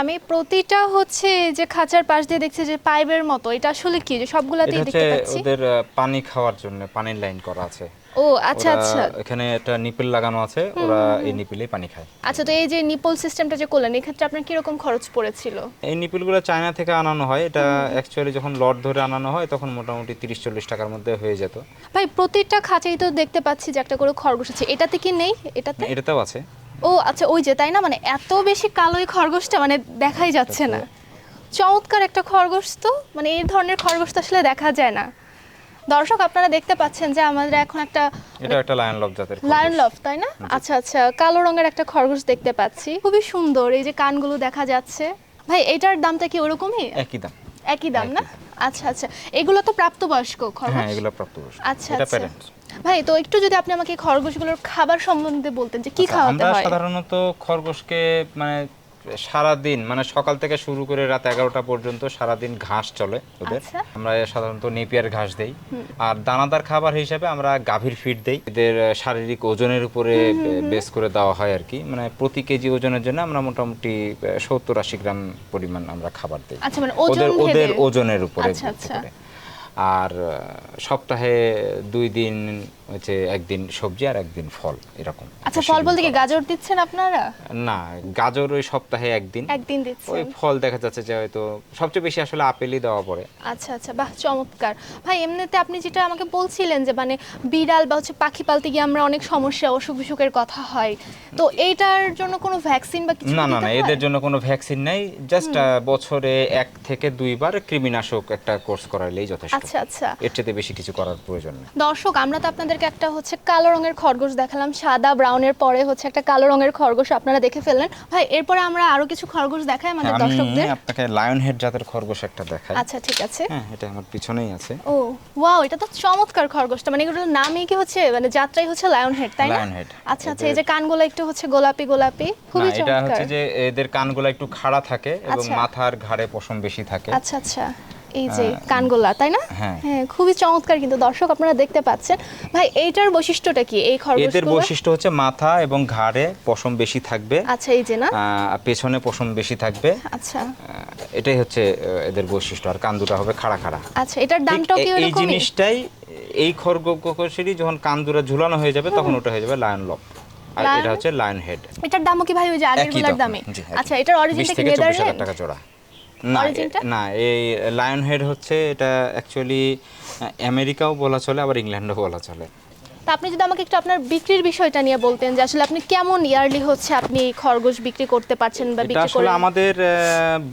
আমি প্রতিটা হচ্ছে যে খাঁচার পাশ দিয়ে দেখছি যে পাইপের মতো এটা আসলে কি? যে সবগুলাতেই দেখতে পাচ্ছি। ওদের পানি খাওয়ার জন্য পানির লাইন করা আছে। ও আচ্ছা আচ্ছা। এখানে একটা নিপেল লাগানো আছে ওরা এই নিপেলেই পানি খায়। আচ্ছা তো এই যে নিপল সিস্টেমটা যে করলেন ক্ষেত্রে আপনার কীরকম খরচ পড়েছিল? এই নিপেলগুলো চায়না থেকে আনানো হয়। এটা অ্যাকচুয়ালি যখন লট ধরে আনানো হয় তখন মোটামুটি তিরিশ চল্লিশ টাকার মধ্যে হয়ে যেত। ভাই প্রতিটা খাঁচাই তো দেখতে পাচ্ছি যে একটা করে খরগোশ আছে। এটাতে কি নেই? এটাতে? এটাতেও আছে। ও আচ্ছা ওই যে তাই না? মানে এত বেশি কালো খরগোশটা মানে দেখাই যাচ্ছে না। চমৎকার একটা খরগোশ তো মানে এই ধরনের খরগোশ তো আসলে দেখা যায় না। দর্শক আপনারা দেখতে পাচ্ছেন যে আমাদের এখন একটা এটা একটা লায়ন লব জাতের লায়ন লফ তাই না? আচ্ছা আচ্ছা কালো রঙের একটা খরগোশ দেখতে পাচ্ছি। খুবই সুন্দর এই যে কানগুলো দেখা যাচ্ছে। ভাই এটার দামটা কি ওরকমই? একই দাম। একই দাম না? আচ্ছা আচ্ছা। এগুলো তো প্রাপ্তবয়স্ক খরগোশ? হ্যাঁ এগুলো প্রাপ্তবয়স্ক। আচ্ছা এটা আচ্ছা। প্যারেন্ট ভাই তো একটু যদি আপনি আমাকে খরগোশগুলোর খাবার সম্বন্ধে বলতেন যে কি খাওয়াতে আমরা সাধারণত খরগোশকে মানে সারা দিন মানে সকাল থেকে শুরু করে রাত এগারোটা পর্যন্ত সারা দিন ঘাস চলে ওদের। আচ্ছা। আমরা সাধারণত নেপিয়ার ঘাস দেই। আর দানাদার খাবার হিসাবে আমরা গাভীর ফিড দেই। এদের শারীরিক ওজনের উপরে বেস করে দেওয়া হয় আর কি। মানে প্রতি কেজি ওজনের জন্য আমরা মোটামুটি সত্তর আশি গ্রাম পরিমাণ আমরা খাবার দিই। আচ্ছা মানে ওদের ওদের ওজনের উপরে আচ্ছা। আর সপ্তাহে দুই দিন হচ্ছে একদিন সবজি আর একদিন ফল এরকম। আচ্ছা ফল বলতে কি গাজর দিচ্ছেন আপনারা? না গাজর ওই সপ্তাহে একদিন। একদিন ওই ফল দেখা যাচ্ছে যে হয়তো সবচেয়ে বেশি আসলে আপেলই দেওয়া পড়ে। আচ্ছা আচ্ছা বাহ চমৎকার। ভাই এমনিতে আপনি যেটা আমাকে বলছিলেন যে মানে বিড়াল বা হচ্ছে পাখি পালতে গিয়ে আমরা অনেক সমস্যা অসুখ বিসুখের কথা হয়। তো এইটার জন্য কোনো ভ্যাকসিন বা কিছু না না না এদের জন্য কোনো ভ্যাকসিন নাই। জাস্ট বছরে এক থেকে দুইবার কৃমিনাশক একটা কোর্স করাইলেই যথেষ্ট। আচ্ছা আচ্ছা। এর চেয়ে বেশি কিছু করার প্রয়োজন নেই। দর্শক আমরা তো আপনাদেরকে একটা হচ্ছে কালো রঙের খরগোশ দেখালাম সাদা ব্রাউনের পরে হচ্ছে একটা কালো রঙের খরগোশ আপনারা দেখে ফেললেন। ভাই এরপরে আমরা আরও কিছু খরগোশ দেখাই আমাদের হ্যাঁ, আমি দর্শকদের। আপনাকে লায়ন হেড জাতের খরগোশ একটা দেখাই। আচ্ছা ঠিক আছে। হ্যাঁ এটা আমার পিছনেই আছে। ও ওয়াও এটা তো চমৎকার খরগোশটা। মানে এগুলোর নামই কি হচ্ছে মানে যাত্রাই হচ্ছে লায়ন হেড তাই না। আচ্ছা আচ্ছা এই যে কানগুলো একটু হচ্ছে গোলাপি গোলাপি খুবই এটা হচ্ছে যে এদের কানগুলো একটু খাড়া থাকে এবং আচ্ছা। মাথার ঘাড়ে পশম বেশি থাকে। আচ্ছা আচ্ছা। এই যে কানগোলা তাই না? হ্যাঁ। হ্যাঁ খুবই চমৎকার কিন্তু দর্শক আপনারা দেখতে পাচ্ছেন। ভাই এইটার বৈশিষ্ট্যটা কি? এই এদের বৈশিষ্ট্য হচ্ছে মাথা এবং ঘাড়ে পশম বেশি থাকবে। আচ্ছা এই যে না? পেছনে পশম বেশি থাকবে। আচ্ছা। এটাই হচ্ছে এদের বৈশিষ্ট্য। আর কান দুটা হবে খাড়া খাড়া। আচ্ছা এটার ঠিক দামটাও কি এই জিনিসটাই এই খরগোশেরই যখন কান ঝুলানো হয়ে যাবে তখন ওটা হয়ে যাবে লায়ন লক আর এটা হচ্ছে লায়ন হেড এটার দামও কি ভাই ওই যে আগেরগুলার দামে আচ্ছা এটার কি থেকে নেদারল্যান্ড টাকা জোড়া। না না এই লায়ন হেড হচ্ছে এটা অ্যাকচুয়ালি আমেরিকাও বলা চলে আবার ইংল্যান্ডও বলা চলে। তা আপনি যদি আমাকে একটু আপনার বিক্রির বিষয়টা নিয়ে বলতেন যে আসলে আপনি কেমন ইয়ারলি হচ্ছে আপনি খরগোশ বিক্রি করতে পারছেন বা বিক্রি আসলে আমাদের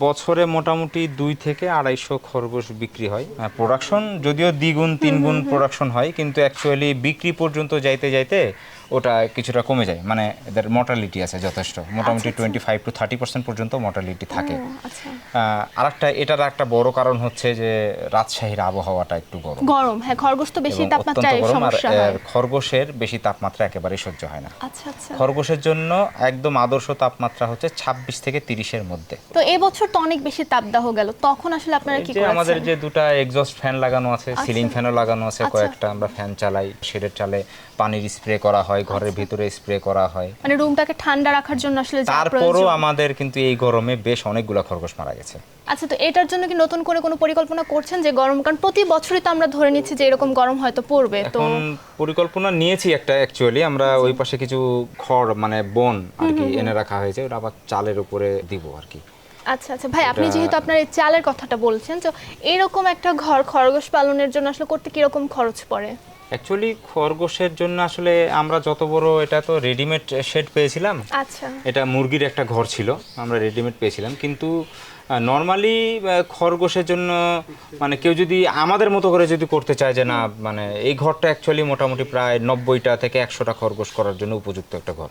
বছরে মোটামুটি দুই থেকে আড়াইশো খরগোশ বিক্রি হয়। প্রোডাকশন যদিও দ্বিগুণ তিনগুণ প্রোডাকশন হয় কিন্তু অ্যাকচুয়ালি বিক্রি পর্যন্ত যাইতে যাইতে ওটা কিছুটা কমে যায়। মানে এদের মর্টালিটি আছে যথেষ্ট। মোটামুটি twenty five to thirty percent পর্যন্ত মর্টালিটি থাকে। আচ্ছা। আর একটা এটার একটা বড় কারণ হচ্ছে যে রাজশাহীর আবহাওয়াটা একটু গরম। গরম হ্যাঁ খরগোশ তো বেশি তাপমাত্রায় সমস্যা হয়। এর খরগোশের বেশি তাপমাত্রা একেবারে সহ্য হয় না। আচ্ছা আচ্ছা। খরগোশের জন্য একদম আদর্শ তাপমাত্রা হচ্ছে ছাব্বিশ থেকে তিরিশের মধ্যে। তো এবছর তো অনেক বেশি তাপদাহ গেল। তখন আসলে আপনারা কি যে আমাদের যে দুটা এক্সস্ট ফ্যান লাগানো আছে আচ্ছা। সিলিং ফ্যানও লাগানো আছে আচ্ছা। কয়েকটা আমরা ফ্যান চালাই শেডের চালে পানির স্প্রে করা হয়। ঘরের আচ্ছা। ভিতরে স্প্রে করা হয়। মানে রুমটাকে ঠান্ডা রাখার জন্য আসলে তারপরও আমাদের কিন্তু এই গরমে বেশ অনেকগুলো খরগোশ মারা গেছে। আচ্ছা তো এটার জন্য কি নতুন করে কোনো পরিকল্পনা করছেন যে গরম? কারণ প্রতি বছরই তো আমরা ধরে নিচ্ছি যে এরকম গরম হয়তো পড়বে তো পরিকল্পনা নিয়েছি একটা অ্যাকচুয়ালি আমরা ওই পাশে কিছু খড় মানে বন আর কি এনে রাখা হয়েছে ওটা আবার চালের উপরে দিব আর কি। আচ্ছা আচ্ছা। ভাই আপনি যেহেতু আপনার এই চালের কথাটা বলছেন তো এরকম একটা ঘর খরগোশ পালনের জন্য আসলে করতে কীরকম খরচ পড়ে? অ্যাকচুয়ালি খরগোশের জন্য আসলে আমরা যত বড় এটা তো রেডিমেড শেড পেয়েছিলাম। আচ্ছা। এটা মুরগির একটা ঘর ছিল আমরা রেডিমেড পেয়েছিলাম। কিন্তু নর্মালি খরগোশের জন্য মানে কেউ যদি আমাদের মতো করে যদি করতে চায় যে না মানে এই ঘরটা অ্যাকচুয়ালি মোটামুটি প্রায় নব্বইটা থেকে একশোটা খরগোশ করার জন্য উপযুক্ত একটা ঘর।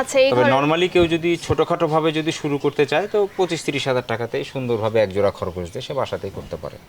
আচ্ছা তবে নর্মালি কেউ যদি ছোটোখাটো ভাবে যদি শুরু করতে চায় তো পঁচিশ তিরিশ হাজার টাকাতেই সুন্দরভাবে এক জোড়া খরগোশ দিয়ে সে বাসাতেই করতে পারে।